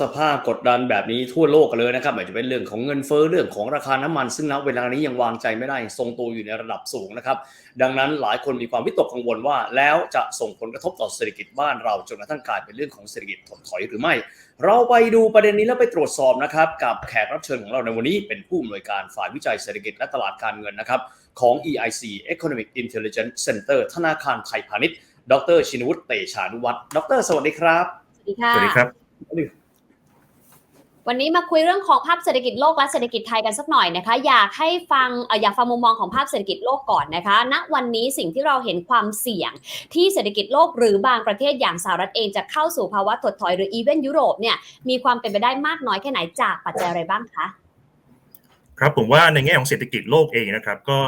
สภาพกดดันแบบนี้ทั่วโลกกันเลยนะครับไม่ว่าจะเป็นเรื่องของเงินเฟ้อเรื่องของราคาน้ำมัน ซึ่งณเวลานี้ยังวางใจไม่ได้ทรงตัวอยู่ในระดับสูงนะครับ ดังนั้นหลายคนมีความวิตกกังวลว่า แล้วจะส่งผลกระทบต่อเศรษฐกิจบ้านเราจนกระทั่งกลายเป็นเรื่องของเศรษฐกิจถดถอยหรือไม่ เราไปดูประเด็นนี้แล้วไปตรวจสอบนะครับกับแขกรับเชิญของเราในวันนี้ เป็นผู้อำนวยการฝ่ายวิจัยเศรษฐกิจและตลาดการเงินนะครับของ EIC Economic Intelligence Center ธนาคารไทยพาณิชย์ ดรชินวุฒิเตชานุวัฒน์ดร สวัสดีครับ สวัสดีค่ะสวัสดีครับ วันนี้มาคุยเรื่องของภาพเศรษฐกิจโลกและเศรษฐกิจไทยกันสักหน่อยนะคะ อยากให้ฟังออยากฟังมุมมองของภาพเศรษฐกิจโลกก่อนนะคะณวันนี้สิ่งที่เราเห็นความเสี่ยง ที่เศรษฐกิจโลกหรือบางประเทศอย่างสหรัฐเองจะเข้าสู่ภาวะถดถอยหรืออีเวนต์ยุโรปเนี่ยมีความเป็นไปได้มากน้อยแค่ไหนจากปัจจัยอะไรบ้างคะครับผมว่าในแง่ของเศรษฐกิจโลกเองนะครับ ก็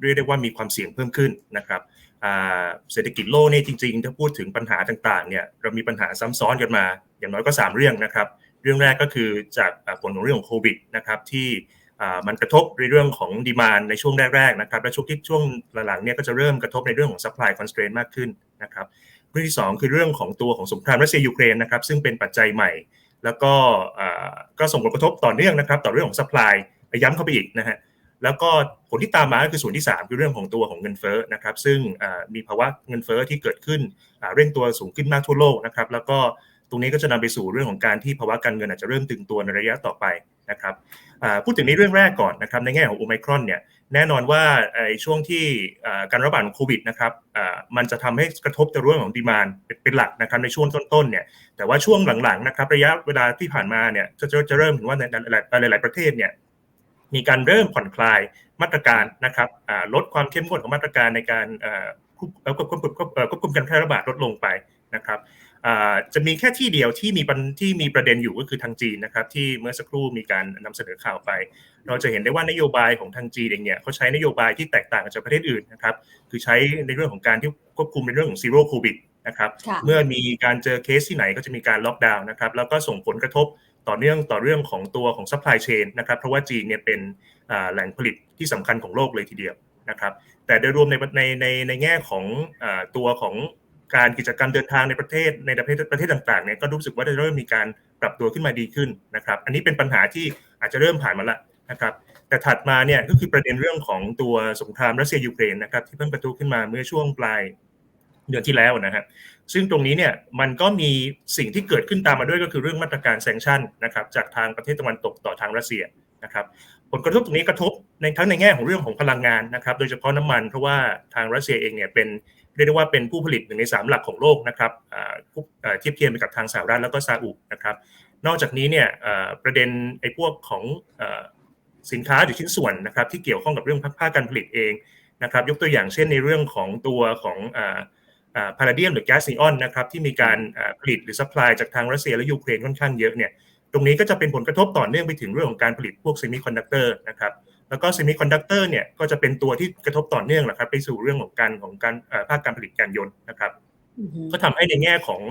เรียกได้ว่ามีความเสี่ยงเพิ่มขึ้นนะครับเศรษฐกิจโลกเนี่ยจริงๆ ถ้าพูดถึงปัญหาต่างๆเนี่ยเรามีปัญหาซ้ำซ้อนกันมา อย่างน้อยก็ 3 เรื่องนะครับ เรื่องแรกก็คือจากผลของเรื่องของโควิดนะครับที่มันกระทบในเรื่องของดีมานในช่วงแรกๆนะครับและช่วงที่ช่วงหลังๆเนี่ยก็จะเริ่มกระทบในเรื่องของ supply constraint มากขึ้นนะครับเรื่องที่สองคือเรื่องของตัวของสงครามรัสเซียยูเครนนะครับซึ่งเป็นปัจจัยใหม่ แล้วก็ก็ส่งผลกระทบต่อเนื่องนะครับ ต่อเรื่องของ supply ย้ำเข้าไปอีกนะฮะแล้วก็ผลที่ตามมาก็คือส่วนที่ 3 คือเรื่องของตัวของเงินเฟ้อนะครับซึ่งมีภาวะเงินเฟ้อที่เกิดขึ้นเร่งตัวสูงขึ้นมากทั่วโลกนะครับแล้วก็ ตรงนี้ก็จะนำไปสู่เรื่องของการที่ภาวะการเงินอาจจะเริ่มตึงตัวในระยะต่อไปนะครับพูดถึงในเรื่องแรกก่อนนะครับในแง่ของโอไมครอนเนี่ยแน่นอนว่าไอ้ช่วงที่การระบาดของโควิดนะครับมันจะทำให้กระทบในเรื่องของดีมานเป็นหลักนะครับในช่วงต้นๆเนี่ยแต่ว่าช่วงหลังๆนะครับระยะเวลาที่ผ่านมาเนี่ยจะจะจะเริ่มเห็นว่าในหลายๆประเทศเนี่ยมีการเริ่มผ่อนคลายมาตรการนะครับลดความเข้มข้นของมาตรการในการควบคุมการแพร่ระบาดลดลงไปนะครับ จะมีแค่ที่เดียวที่มีปัญที่มีประเด็นอยู่ก็คือทางจีนนะครับที่เมื่อสักครู่มีการนำเสนอข่าวไป เราจะเห็นได้ว่านโยบายของทางจีนเองเนี่ยเขาใช้นโยบายที่แตกต่างจากประเทศอื่นนะครับคือใช้ในเรื่องของการที่ควบคุมในเรื่องของซีโร่โควิดนะครับค่ะเมื่อมีการเจอเคสที่ไหนก็จะมีการล็อกดาวน์นะครับแล้วก็ส่งผลกระทบต่อเนื่องต่อเรื่องของตัวของ supply chain นะครับเพราะว่าจีนเนี่ยเป็นอ่าแหล่งผลิตที่สำคัญของโลกเลยทีเดียวนะครับแต่โดยรวมในในในในแง่ของอาตัวของ การกิจกรรมเดินทางในประเทศในประเทศประเทศต่างๆเนี่ยก็รู้สึกว่าจะเริ่มมีการปรับตัวขึ้นมาดีขึ้นนะครับ อันนี้เป็นปัญหาที่อาจจะเริ่มผ่านมาแล้วนะครับ แต่ถัดมาเนี่ยก็คือประเด็นเรื่องของตัวสงครามรัสเซียยูเครนนะครับที่เพิ่งประทุขึ้นมาเมื่อช่วงปลายเดือนที่แล้วนะฮะซึ่งตรงนี้เนี่ยมันก็มีสิ่งที่เกิดขึ้นตามมาด้วยก็คือเรื่องมาตรการแซงชั่นนะครับจากทางประเทศตะวันตกต่อทางรัสเซียนะครับผลกระทบตรงนี้กระทบในทั้งในแง่ของเรื่องของพลังงานนะครับ โดยเฉพาะน้ำมันเพราะว่าทางรัสเซียเองเนี่ยเป็น รียกได้ว่าเป็นผู้ผลิตหนึ่งในสามหลักของโลกนะครับเทียบเทียมไปกับทางสหรัฐแล้วก็ซาอุนะครับ นอกจากนี้เนี่ยประเด็นไอ้พวกของอสินค้าหรือชิ้นส่วนนะครับที่เกี่ยวข้องกับเรื่องภาคการผลิตเองนะครับ ยกตัวอย่างเช่นในเรื่องของตัวของพาราเดียมหรือแก๊สนีออนนะครับที่มีการผลิตหรือซัพพลายจากทางรัสเซียและยูเครนค่อนข้างเยอะเนี่ยตรงนี้ก็จะเป็นผลกระทบต่อเนื่องไปถึงเรื่องของการผลิตพวกเซมิคอนดักเตอร์นะครับ แล้วก็เซมิคอนดักเตอร์เนี่ยก็จะเป็นตัวที่กระทบต่อเนื่องแหละครับไปสู่เรื่องของการของการอ่าภาคการผลิตยานยนต์นะครับอือฮึก็ทำให้ในแง่ของ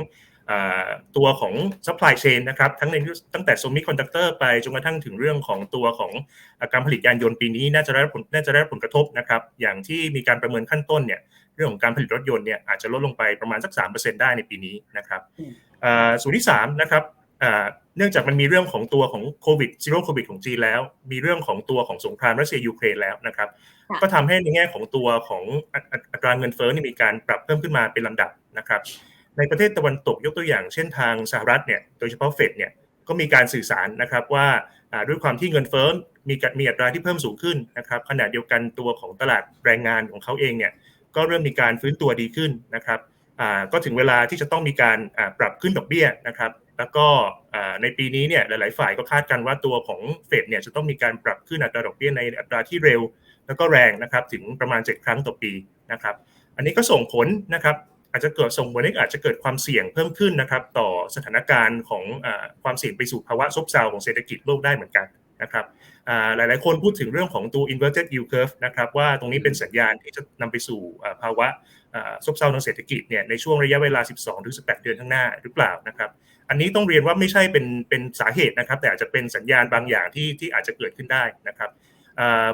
อ่าตัวของ supply chain นะครับทั้งในตั้งแต่ semiconductor ไปจนกระทั่งถึงเรื่องของตัวของอ่าการผลิตยานยนต์ปีนี้ น่าจะได้รับผลน่าจะได้รับผลกระทบนะครับอย่างที่มีการประเมินขั้นต้นเนี่ยเรื่องของการผลิตรถยนต์เนี่ยอาจจะลดลงไปประมาณสัก3%ได้ในปีนี้นะครับอ่าส่วนที่3นะครับอ่า เนื่องจากมันมีเรื่องของตัวของโควิดซีโร่โควิดของจีนแล้ว มีเรื่องของตัวของสงครามรัสเซียยูเครนแล้วนะครับค่ะก็ทำให้ในแง่ของตัวของอัอัอัตราเงินเฟ้อนี่มีการปรับเพิ่มขึ้นมาเป็นลำดับนะครับ ในประเทศตะวันตกยกตัวอย่างเช่นทางสหรัฐเนี่ยโดยเฉพาะเฟดเนี่ยก็มีการสื่อสารนะครับว่าอ่าด้วยความที่เงินเฟ้อมีการมีอัตราที่เพิ่มสูงขึ้นนะครับขณะเดียวกันตัวของตลาดแรงงานของเขาเองเนี่ยก็เริ่มมีการฟื้นตัวดีขึ้นนะครับอ่าก็ถึงเวลาที่จะต้องมีการอ่าปรับขึ้นดอกเบี้ยนะครับ แล้วก็ในปีนี้เนี่ยหลาย ๆ ฝ่ายก็คาดกันว่าตัวของเฟดเนี่ยจะต้องมีการปรับขึ้นอัตราดอกเบี้ยในอัตราที่เร็ว แล้วก็แรงนะครับถึงประมาณ 7 ครั้งต่อปีนะครับ อันนี้ก็ส่งผลนะครับอาจจะเกิดส่งผลให้อาจจะเกิดความเสี่ยงเพิ่มขึ้นนะครับ ต่อสถานการณ์ของอความเสี่ยงไปสู่ภาวะซบเซาของเศรษฐกิจโลกได้เหมือนกันนะครับอ่าหลายๆ คนพูดถึงเรื่องของตัว inverted yield curve นะครับว่าตรงนี้เป็นสัญญาณที่จะนำไปสู่ภาวะซบเซาทางเศรษฐกิจเนี่ยในช่วงระยะเวลา 12-18 เดือนข้างหน้าหรือเปล่านะครับ อันนี้ต้องเรียนว่าไม่ใช่เป็นเป็นสาเหตุนะครับ แต่อาจจะเป็นสัญญาณบางอย่างที่ที่อาจจะเกิดขึ้นได้นะครับ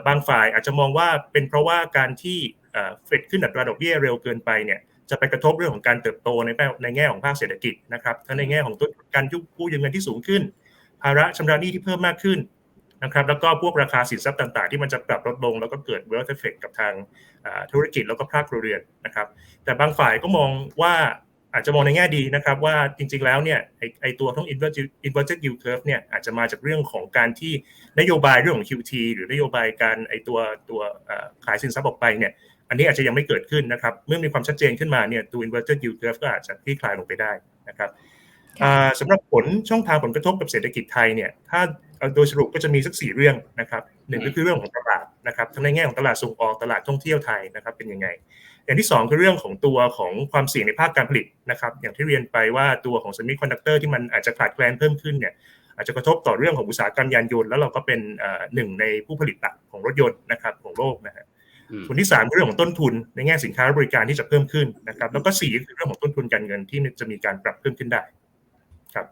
บางฝ่ายอาจจะมองว่าเป็นเพราะว่าการที่เฟดขึ้นอัตราดอกเบี้ยเร็วเกินไปเนี่ยจะไปกระทบเรื่องของการเติบโตในแง่ในแง่ของภาคเศรษฐกิจนะครับทั้งในแง่ของต้นทุนการกู้ยืมเงินที่สูงขึ้น ภาระชำระหนี้ที่เพิ่มมากขึ้นนะครับแล้วก็พวกราคาสินทรัพย์ต่างๆ ที่มันจะปรับลดลง แล้วก็เกิด wealth effect กับทางธุรกิจแล้วก็ภาคครัวเรือนนะครับ แต่บางฝ่ายก็มองว่า อาจจะมองในแง่ดีนะครับว่าจริงๆแล้วเนี่ยไอไอตัวทั้ง inverted inverted yield curve เนี่ยอาจจะมาจากเรื่องของการที่นโยบายเรื่องของ QT หรือนโยบายการไอตัวตัวเอ่อขายสินทรัพย์ออกไปเนี่ยอันนี้อาจจะยังไม่เกิดขึ้นนะครับ เมื่อมีความชัดเจนขึ้นมาเนี่ยตัว inverted yield curve ก็อาจจะคลี่คลายลงไปได้นะครับอ่าสำหรับผลช่องทางผลกระทบกับเศรษฐกิจไทยเนี่ยถ้าเอาโดยสรุปก็จะมีสักสี่เรื่องนะครับหนึ่งก็คือเรื่องของตลาดนะครับทั้งในแง่ของตลาดส่งออกตลาดท่องเที่ยวไทยนะครับเป็นยังไง อย่างที่สองคือเรื่องของตัวของความเสี่ยงในภาคการผลิตนะครับ อย่างที่เรียนไปว่าตัวของ semiconductor ที่มันอาจจะขาดแคลนเพิ่มขึ้นเนี่ยอาจจะกระทบต่อเรื่องของอุตสาหกรรมยานยนต์แล้วเราก็เป็นเอ่อหนึ่งในผู้ผลิตหลักของรถยนต์นะครับของโลกนะฮะอืมส่วนที่สามคือเรื่องของต้นทุนในแง่สินค้าและบริการที่จะเพิ่มขึ้นนะครับ แล้วก็สี่คือเรื่องของต้นทุนการเงินที่จะมีการปรับเพิ่มขึ้นได้ครับ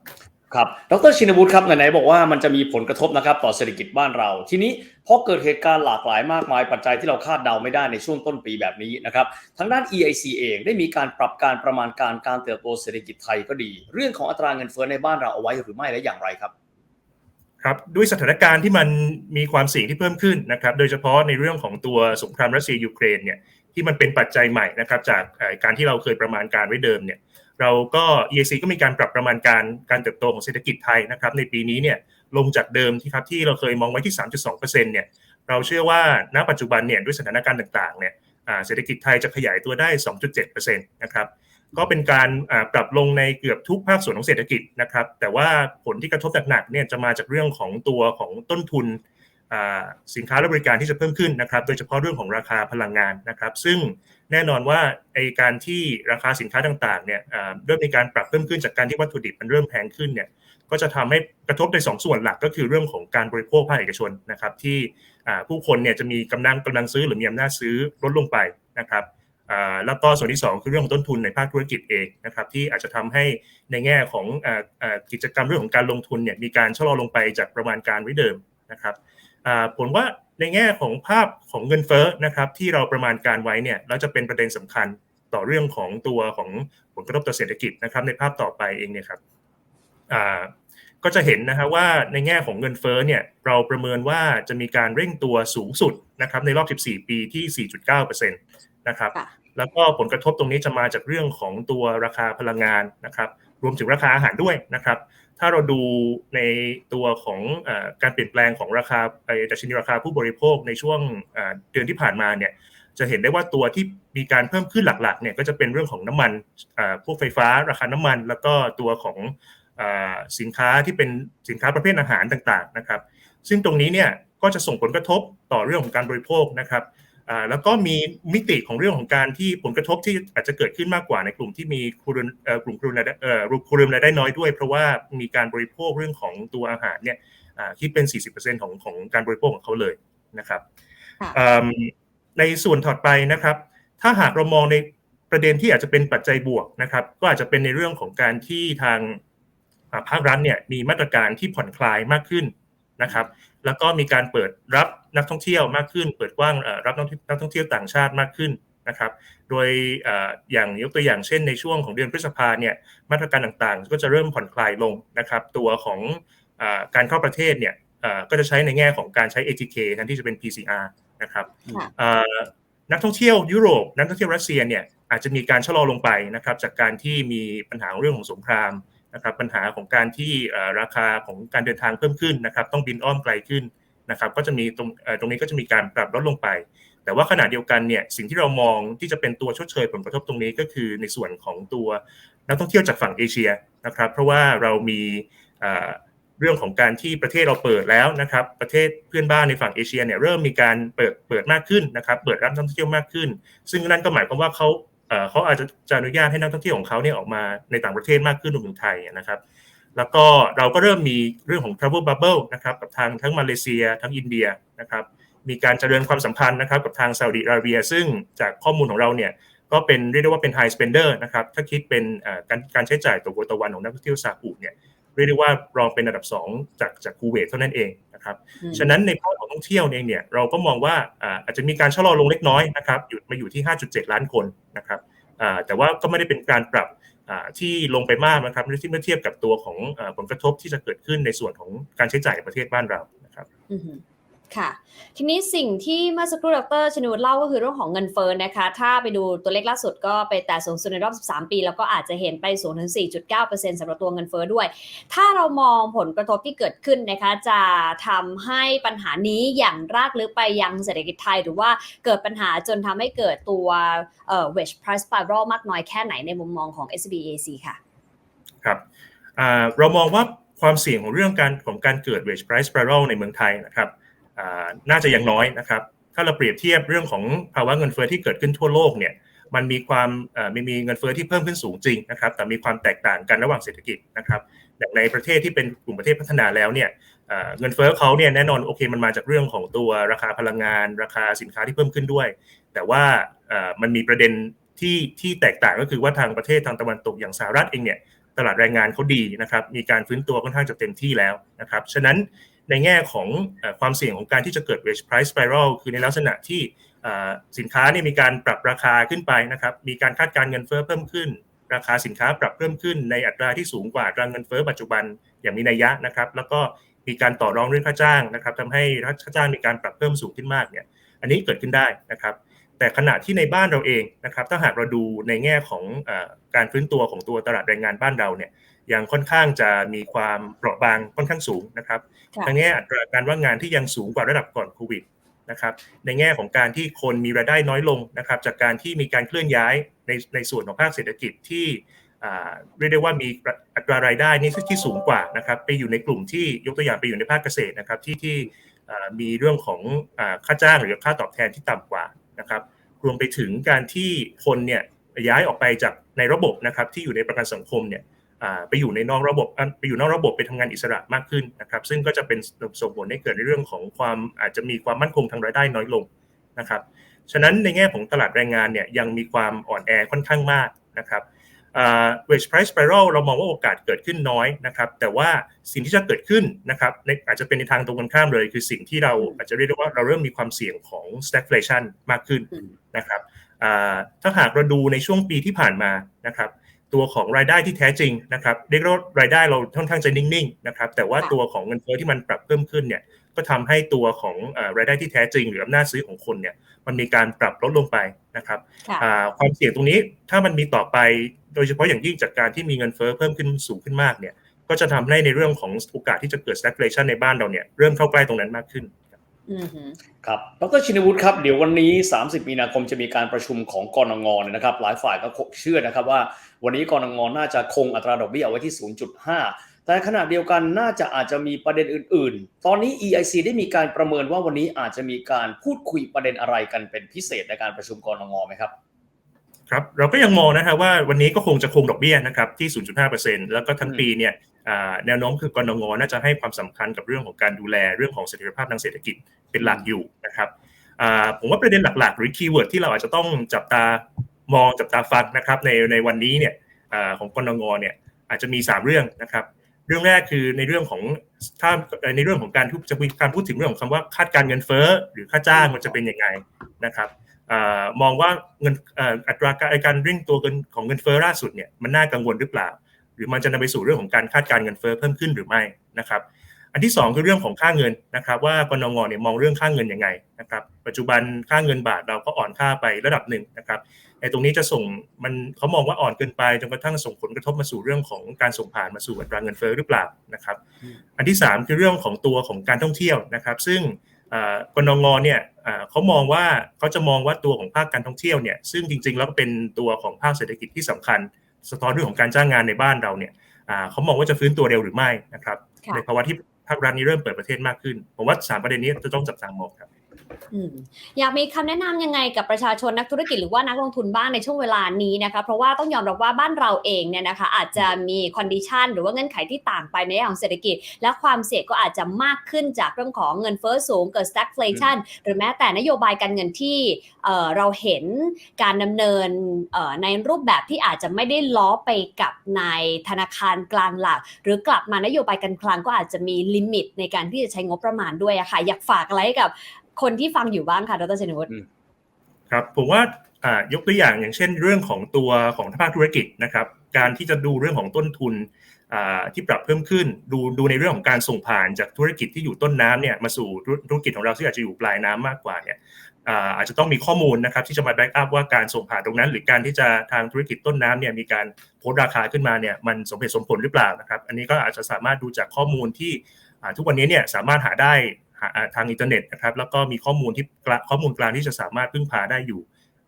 ครับ ดรชินวุฒิครับไหนๆบอกว่ามันจะมีผลกระทบนะครับต่อเศรษฐกิจบ้านเรา ทีนี้พอเกิดเหตุการณ์หลากหลายมากมายปัจจัยที่เราคาดเดาไม่ได้ในช่วงต้นปีแบบนี้นะครับ ทางด้าน EIC เองได้มีการปรับการประมาณการการเติบโตเศรษฐกิจไทยก็ดี เรื่องของอัตราเงินเฟ้อในบ้านเราเอาไว้หรือไม่และอย่างไรครับครับด้วยสถานการณ์ที่มันมีความเสี่ยงที่เพิ่มขึ้นนะครับโดยเฉพาะในเรื่องของตัวสงครามรัสเซียยูเครนเนี่ยที่มันเป็นปัจจัยใหม่นะครับจากการที่เราเคยประมาณการไว้เดิมเนี่ย เราก็ EAC ก็มีการปรับประมาณการการเติบโตของเศรษฐกิจไทยนะครับในปีนี้เนี่ยลงจากเดิมที่ครับที่เราเคยมองไว้ที่ 3.2%เนี่ยเราเชื่อว่าณปัจจุบันเนี่ยด้วยสถานการณ์ต่างๆเนี่ยเศรษฐกิจไทยจะขยายตัวได้ 2.7%นะครับก็เป็นการปรับลงในเกือบทุกภาคส่วนของเศรษฐกิจนะครับแต่ว่าผลที่กระทบหนักๆเนี่ยจะมาจากเรื่องของตัวของต้นทุนสินค้าและบริการที่จะเพิ่มขึ้นนะครับโดยเฉพาะเรื่องของราคาพลังงานนะครับซึ่ง แน่นอนว่าไอการที่ราคาสินค้าต่างๆเนี่ยเริ่มมีการปรับเพิ่มขึ้นจากการที่วัตถุดิบมันเริ่มแพงขึ้นเนี่ยก็จะทำให้กระทบในสองส่วนหลักก็คือเรื่องของการบริโภคภาคเอกชนนะครับที่ผู้คนเนี่ยจะมีกำลังกำลังซื้อหรือมีอำนาจซื้อลดลงไปนะครับแล้วก็ส่วนที่ 2 คือเรื่องของต้นทุนในภาคธุรกิจเองนะครับที่อาจจะทำให้ในแง่ของกิจกรรมเรื่องของการลงทุนเนี่ยมีการชะลอลงไปจากประมาณการไว้เดิมนะครับ ผลว่าในแง่ของภาพของเงินเฟ้อนะครับที่เราประมาณการไว้เนี่ยแล้วจะเป็นประเด็นสำคัญต่อเรื่องของตัวของผลกระทบต่อเศรษฐกิจนะครับในภาพต่อไปเองเนี่ยครับอ่าก็จะเห็นนะฮะว่าในแง่ของเงินเฟ้อเนี่ยเราประเมินว่าจะมีการเร่งตัวสูงสุดนะครับในรอบ 14 ปีที่ 4.9%นะครับค่ะแล้วก็ผลกระทบตรงนี้จะมาจากเรื่องของตัวราคาพลังงานนะครับ รวมถึงราคาอาหารด้วยนะครับ ถ้าเราดูในตัวของอการเปลี่ยนแปลงของราคาไอ้ดัชนีราคาผู้บริโภคในช่วงเดือนที่ผ่านมาเนี่ยจะเห็นได้ว่าตัวที่มีการเพิ่มขึ้นหลักๆเนี่ยก็จะเป็นเรื่องของน้ำมันพวกไฟฟ้าราคาน้ำมัน แล้วก็ตัวของอสินค้าที่เป็นสินค้าประเภทอาหารต่างๆนะครับ ซึ่งตรงนี้เนี่ยก็จะส่งผลกระทบต่อเรื่องของการบริโภคนะครับ อ่าแล้วก็มีมิติของเรื่องของการที่ผลกระทบที่อาจจะเกิดขึ้นมากกว่าในกลุ่มที่มีครัวเรือนเอ่อกลุ่มครัวเรือนรายได้เอ่อครัวเรือนรายได้น้อยด้วย เพราะว่ามีการบริโภคเรื่องของตัวอาหารเนี่ยอ่าคิดเป็น 40%ของของการบริโภคของเขาเลยนะครับค่ะอืมในส่วนถัดไปนะครับ ถ้าหากเรามองในประเด็นที่อาจจะเป็นปัจจัยบวกนะครับ ก็อาจจะเป็นในเรื่องของการที่ทางอ่าภาครัฐเนี่ยมีมาตรการที่ผ่อนคลายมากขึ้นนะครับ แล้วก็มีการเปิดรับนักท่องเที่ยวมากขึ้น เปิดกว้างเอ่อรับนักนักท่องเที่ยวต่างชาติมากขึ้นนะครับ โดยเอ่ออย่างยกตัวอย่างเช่นในช่วงของเดือนพฤษภาเนี่ยมาตรการต่างๆ ก็จะเริ่มผ่อนคลายลงนะครับ ตัวของเออการเข้าประเทศเนี่ยเอ่อก็จะใช้ในแง่ของการใช้ ATK แทนที่จะเป็น PCR นะครับค่ะเอ่อนักท่องเที่ยวยุโรป นักท่องเที่ยวรัสเซียเนี่ยอาจจะมีการชะลอลงไปนะครับ จากการที่มีปัญหาเรื่องของสงคราม นะครับปัญหาของการที่ราคาของการเดินทางเพิ่มขึ้นนะครับ ต้องบินอ้อมไกลขึ้นนะครับ ก็จะมีตรงตรงนี้ก็จะมีการปรับลดลงไป แต่ว่าขณะเดียวกันเนี่ยสิ่งที่เรามองที่จะเป็นตัวชดเชยผลกระทบตรงนี้ก็คือในส่วนของตัวนักท่องเที่ยวจากฝั่งเอเชียนะครับ เพราะว่าเรามีเรื่องของการที่ประเทศเราเปิดแล้วนะครับ ประเทศเพื่อนบ้านในฝั่งเอเชียเนี่ยเริ่มมีการเปิดเปิดมากขึ้นนะครับ เปิดรับนักท่องเที่ยวมากขึ้น ซึ่งนั่นก็หมายความว่าเขา เขาอาจจะจะอนุญาตให้นักท่องเที่ยวของเขาเนี่ยออกมาในต่างประเทศมากขึ้นรวมถึงไทยนะครับ แล้วก็เราก็เริ่มมีเรื่องของ travel bubble นะครับกับทางทั้งมาเลเซียทั้งอินเดียนะครับมีการเจริญความสัมพันธ์นะครับกับทางซาอุดิอาระเบีย ซึ่งจากข้อมูลของเราเนี่ยก็เป็นเรียกได้ว่าเป็น high spender นะครับถ้าคิดเป็นการการใช้จ่ายต่อวัวต่อวันของนักท่องเที่ยวซาอุเนี่ย เรียกได้ว่ารองเป็นอันดับ 2 จากจากคูเวตเท่านั้นเองนะครับอืมฉะนั้นในภาคของท่องเที่ยวเองเนี่ยเราก็มองว่าอ่าอาจจะมีการชะลอลงเล็กน้อยนะครับหยุดมาอยู่ที่ 5.7 ล้านคนนะครับอ่าแต่ว่าก็ไม่ได้เป็นการปรับอ่าที่ลงไปมากนะครับที่เมื่อเทียบกับตัวของอ่าผลกระทบที่จะเกิดขึ้นในส่วนของการใช้จ่ายในประเทศบ้านเรานะครับอือหือ ค่ะ ทีนี้สิ่งที่เมื่อสักครู่ดรชนวุฒิเล่าก็คือเรื่องของเงินเฟ้อนะคะ ถ้าไปดูตัวเลขล่าสุดก็ไปแต่สูงสุดในรอบ 13 ปี แล้วก็อาจจะเห็นไปสูงถึง 4.9%สำหรับตัวเงินเฟ้อด้วย ถ้าเรามองผลกระทบที่เกิดขึ้นนะคะ จะทำให้ปัญหานี้อย่างรากลึกไปยังเศรษฐกิจไทย หรือว่าเกิดปัญหาจนทำให้เกิดตัวเอ่อ wage price spiral มากน้อยแค่ไหนในมุมมองของ SBAC ค่ะ ครับเรามองว่าความเสี่ยงของเรื่องการของการเกิด wage price spiral ในเมืองไทยนะครับ น่าจะยังน้อยนะครับ ถ้าเราเปรียบเทียบเรื่องของภาวะเงินเฟ้อที่เกิดขึ้นทั่วโลกเนี่ยมันมีความมีมีเงินเฟ้อที่เพิ่มขึ้นสูงจริงนะครับ แต่มีความแตกต่างกันระหว่างเศรษฐกิจนะครับอย่างในประเทศที่เป็นกลุ่มประเทศพัฒนาแล้วเนี่ยเงินเฟ้อเขาเนี่ยแน่นอนโอเคมันมาจากเรื่องของตัวราคาพลังงาน ราคาสินค้าที่เพิ่มขึ้นด้วย แต่ว่ามันมีประเด็นที่ที่แตกต่างก็คือว่าทางประเทศทางตะวันตกอย่างสหรัฐเองเนี่ยตลาดแรงงานเขาดีนะครับ มีการฟื้นตัวค่อนข้างจะเต็มที่แล้วนะครับ ฉะนั้น ในแง่ของอความเสี่ยงของการที่จะเกิด wage price spiral คือในลักษณะที่สินค้านี่มีการปรับราคาขึ้นไปนะครับ มีการคาดการเงินเฟ้อเพิ่มขึ้น ราคาสินค้าปรับเพิ่มขึ้นในอัตราที่สูงกว่าอัตราเงินเฟ้อปัจจุบันอย่างมีนัยยะนะครับ แล้วก็มีการต่อรองเรื่องค่าจ้างนะครับทำให้ค่าจ้างมีการปรับเพิ่มสูงขึ้นมากเนี่ย อันนี้เกิดขึ้นได้นะครับ แต่ขณะที่ในบ้านเราเองนะครับถ้าหากเราดูในแง่ของเออการฟื้นตัวของตัวตลาดแรงงานบ้านเราเนี่ยยังค่อนข้างจะมีความเปราะบางค่อนข้างสูงนะครับค่ะทั้งแง่อัตราการว่างงานที่ยังสูงกว่าระดับก่อนโควิดนะครับในแง่ของการที่คนมีรายได้น้อยลงนะครับจากการที่มีการเคลื่อนย้ายในในส่วนของภาคเศรษฐกิจที่อ่าเรียกได้ว่ามีอัตรารายได้นี่ที่สูงกว่านะครับไปอยู่ในกลุ่มที่ยกตัวอย่างไปอยู่ในภาคเกษตรนะครับที่ที่อ่ามีเรื่องของอ่าค่าจ้างหรือค่าตอบแทนที่ต่ำกว่านะครับ รวมไปถึงการที่คนเนี่ยย้ายออกไปจากในระบบนะครับที่อยู่ในประกันสังคมเนี่ยไปอยู่ในนอกระบบไปอยู่นอกระบบไปทำงานอิสระมากขึ้นนะครับ ซึ่งก็จะเป็นส่งผลให้เกิดในเรื่องของความอาจจะมีความมั่นคงทางรายได้น้อยลงนะครับ ฉะนั้นในแง่ของตลาดแรงงานเนี่ยยังมีความอ่อนแอค่อนข้างมากนะครับ wage price spiral เรามองว่าโอกาสเกิดขึ้นน้อยนะครับ แต่ว่าสิ่งที่จะเกิดขึ้นนะครับในอาจจะเป็นในทางตรงกันข้ามเลย คือสิ่งที่เราอาจจะเรียกได้ว่าเราเริ่มมีความเสี่ยงของ stagflation มากขึ้นนะครับอ่าถ้าหากเราดูในช่วงปีที่ผ่านมานะครับ ตัวของรายได้ที่แท้จริงนะครับเรียกว่ารายได้เราค่อนข้างจะนิ่งๆนะครับ แต่ว่าค่ะตัวของเงินเฟ้อที่มันปรับเพิ่มขึ้นเนี่ย ก็ทำให้ตัวของเอ่อรายได้ที่แท้จริง หรืออำนาจซื้อของคนเนี่ยมันมีการปรับลดลงไปนะครับค่ะอ่าความเสี่ยงตรงนี้ถ้ามันมีต่อไปโดยเฉพาะอย่างยิ่งจากการที่มีเงินเฟ้อเพิ่มขึ้นสูงขึ้นมากเนี่ยก็จะทำให้ในเรื่องของโอกาสที่จะเกิด stagflation ในบ้านเราเนี่ยเริ่มเข้าใกล้ตรงนั้นมากขึ้นอือหือครับ ดรชินวุฒิครับ เดี๋ยววันนี้ 30 มีนาคมจะมีการประชุมของกรงงเนี่ยนะครับ หลายฝ่ายก็เชื่อนะครับว่า วันนี้กรงงน่าจะคงอัตราดอกเบี้ยเอาไว้ที่ 0.5 แต่ขณะเดียวกันน่าจะอาจจะมีประเด็นอื่น ๆ ตอนนี้ EIC ได้มีการประเมินว่าวันนี้อาจจะมีการพูดคุยประเด็นอะไรกันเป็นพิเศษในการประชุมกรงงไหมครับครับเราก็ยังมองนะฮะว่าวันนี้ก็คงจะคงดอกเบี้ยนะครับที่ 0.5%แล้วก็ทั้งปีเนี่ยแนวโน้มคือกรงงน่าจะให้ความสำคัญกับเรื่องของการดูแลเรื่องของเสถียรภาพทางเศรษฐกิจเป็นหลักอยู่นะครับผมว่าประเด็นหลัก ๆ หรือคีย์เวิร์ดที่เราอาจจะต้องจับตามองจับตาฟังนะครับในในวันนี้เนี่ยของกรงงเนี่ยอาจจะมี 3 เรื่องนะครับ เรื่องแรกคือในเรื่องของถ้าในเรื่องของการจะมีการพูดถึงเรื่องของคำว่าคาดการเงินเฟ้อหรือค่าจ้างมันจะเป็นยังไงนะครับอมองว่าเงินอัตราการการเร่งตัวเงินของเงินเฟ้อล่าสุดเนี่ยมันน่ากังวลหรือเปล่า หรือมันจะนำไปสู่เรื่องของการคาดการเงินเฟ้อเพิ่มขึ้นหรือไม่นะครับ อันที่สองคือเรื่องของค่าเงินนะครับ ว่ากนงเนี่ยมองเรื่องค่าเงินยังไงนะครับ ปัจจุบันค่าเงินบาทเราก็อ่อนค่าไประดับหนึ่งนะครับไอ้ตรงนี้จะส่งมันเขามองว่าอ่อนเกินไปจนกระทั่งส่งผลกระทบมาสู่เรื่องของการส่งผ่านมาสู่อัตราเงินเฟ้อหรือเปล่านะครับอืมอันที่สามคือเรื่องของตัวของการท่องเที่ยวนะครับ ซึ่งอ่ากนงเนี่ยอ่าเขามองว่าเขาจะมองว่าตัวของภาคการท่องเที่ยวเนี่ยซึ่งจริงๆแล้วก็เป็นตัวของภาคเศรษฐกิจที่สำคัญ สะท้อนเรื่องของการจ้างงานในบ้านเราเนี่ยอ่าเขามองว่าจะฟื้นตัวเร็วหรือไม่นะครับค่ะในภาวะที่ ภาครัฐนี้เริ่มเปิดประเทศมากขึ้น ผมว่าสามประเด็นนี้จะต้องจับตามองครับ อยากมีคำแนะนำยังไงกับประชาชนนักธุรกิจหรือว่านักลงทุนบ้างในช่วงเวลานี้นะคะ เพราะว่าต้องยอมรับว่าบ้านเราเองเนี่ยนะคะอาจจะมีคอนดิชันหรือว่าเงื่อนไขที่ต่างไปในเรื่องของเศรษฐกิจ และความเสี่ยงก็อาจจะมากขึ้นจากเรื่องของเงินเฟ้อสูงเกิด stagflation หรือแม้แต่นโยบายการเงินที่เเราเห็นการดำเนินในรูปแบบที่อาจจะไม่ได้ล้อไปกับในธนาคารกลางหลัก หรือกลับมานโยบายการคลังก็อาจจะมีลิมิตในการที่จะใช้งบประมาณด้วยอะค่ะอยากฝากอะไรกับ คนที่ฟังอยู่บ้างค่ะดรชนวุฒิครับผมว่าอ่ายกตัวอย่างอย่างเช่น เรื่องของตัวของภาคธุรกิจนะครับ การที่จะดูเรื่องของต้นทุนอ่าที่ปรับเพิ่มขึ้น ดูดูในเรื่องของการส่งผ่านจากธุรกิจที่อยู่ต้นน้ำเนี่ยมาสู่ธุรกิจของเราที่อาจจะอยู่ปลายน้ำมากกว่าเนี่ยอาจจะต้องมีข้อมูลนะครับที่จะมาแบ็กอัพว่าการส่งผ่านตรงนั้น หรือการที่จะทางธุรกิจต้นน้ำเนี่ยมีการโพสราคาขึ้นมาเนี่ยมันสมเหตุสมผลหรือเปล่านะครับ อันนี้ก็อาจจะสามารถดูจากข้อมูลที่ทุกวันนี้เนี่ยสามารถหาได้ ทางอินเทอร์เน็ตนะครับ แล้วก็มีข้อมูลที่ข้อมูลกลางที่จะสามารถพึ่งพาได้อยู่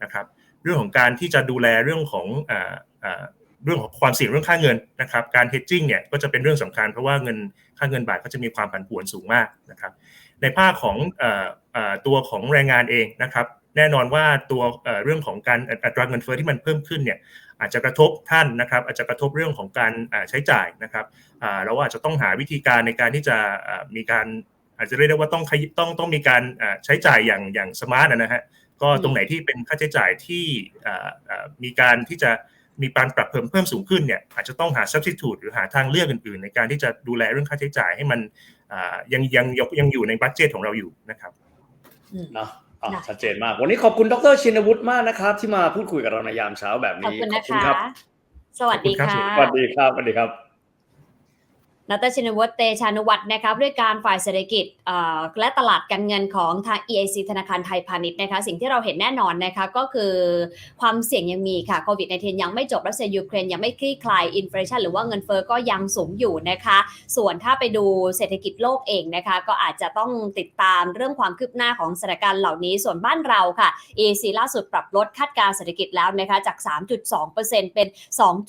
นะครับ เรื่องของการที่จะดูแลเรื่องของอเรื่องของความเสี่ยงเรื่องค่าเงินนะครับ การ hedging เนี่ยก็จะเป็นเรื่องสำคัญเพราะว่าเงินค่าเงินบาทก็จะมีความผันผวนสูงมากนะครับ ในภาคของออตัวของแรงงานเองนะครับ แน่นอนว่าตัวเรื่องของการอัตราเงินเฟ้อที่มันเพิ่มขึ้นเนี่ยอาจจะกระทบท่านนะครับ อาจจะกระทบเรื่องของการใช้จ่ายนะครับเราอาจจะต้องหาวิธีการในการที่จะมีการ อาจจะเรียกได้ว่าต้องขยต้องต้องมีการอ่าใช้จ่ายอย่างอย่างสมาร์ทนะฮะก็ตรงไหนที่เป็นค่าใช้จ่ายที่อ่าอ่ามีการที่จะมีการปรับเพิ่มเพิ่มสูงขึ้นเนี่ยอาจจะต้องหา substitute หรือหาทางเลือกอื่นๆ ในการที่จะดูแลเรื่องค่าใช้จ่ายให้มันอ่ายังยังยังยังอยู่ในบัตเจตของเราอยู่นะครับเนาะอะได้ชัดเจนมาก วันนี้ขอบคุณดรชินวุฒิมากนะครับ ที่มาพูดคุยกับเราในยามเช้าแบบขอบนี้คุณนะคะครับ สวัสดีขอบค่ะคุณครับสวัสดีครับสวัสดีครับ ดรชินวัตรเตชานุวัฒน์นะคะด้วยการฝ่ายเศรษฐกิจและตลาดการเงินของทาง EIC ธนาคารไทยพาณิชย์นะคะสิ่งที่เราเห็นแน่นอนนะคะก็คือความเสี่ยงยังมีค่ะโควิด -19 ยังไม่จบรัสเซียยูเครนยังไม่คลี่คลายอินฟลชันหรือว่าเงินเฟอ้อก็ยังสูงอยู่นะคะ ส่วนถ้าไปดูเศรษฐกิจโลกเองนะคะก็อาจจะต้องติดตามเรื่องความคืบหน้าของสถานการณ์เหล่านี้ส่วนบ้านเราค่ะ EIC ล่าสุดปรับลดคาดการณ์เศรษฐกิจแล้วนะคะจาก 3.2%เป็น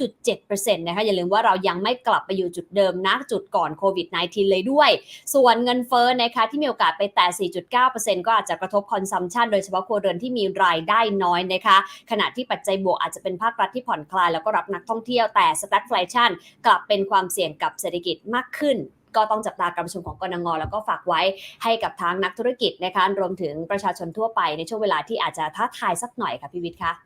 2.7%นะคะอย่าลืมว่าเรายังไม่กลับไปอยู่จุดเดิมนะจุดก่อนโควิด -19 เลยด้วย ส่วนเงินเฟ้อนะคะที่มีโอกาสไปแต่ 4.9%ก็อาจจะกระทบคอนซัมชันโดยเฉพาะครัวเรือนที่มีรายได้น้อยนะคะ ขณะที่ปัจจัยบวกอาจจะเป็นภาครัฐที่ผ่อนคลายแล้วก็รับนักท่องเที่ยวแต่ stagflation กลับเป็นความเสี่ยงกับเศรษฐกิจมากขึ้นก็ต้องจับตาการประชุมของกรงงแล้วก็ฝากไว้ให้กับทางนักธุรกิจนะคะรวมถึงประชาชนทั่วไปในช่วงเวลาที่อาจจะท้าทายสักหน่อยค่ะพี่วิทย์คะ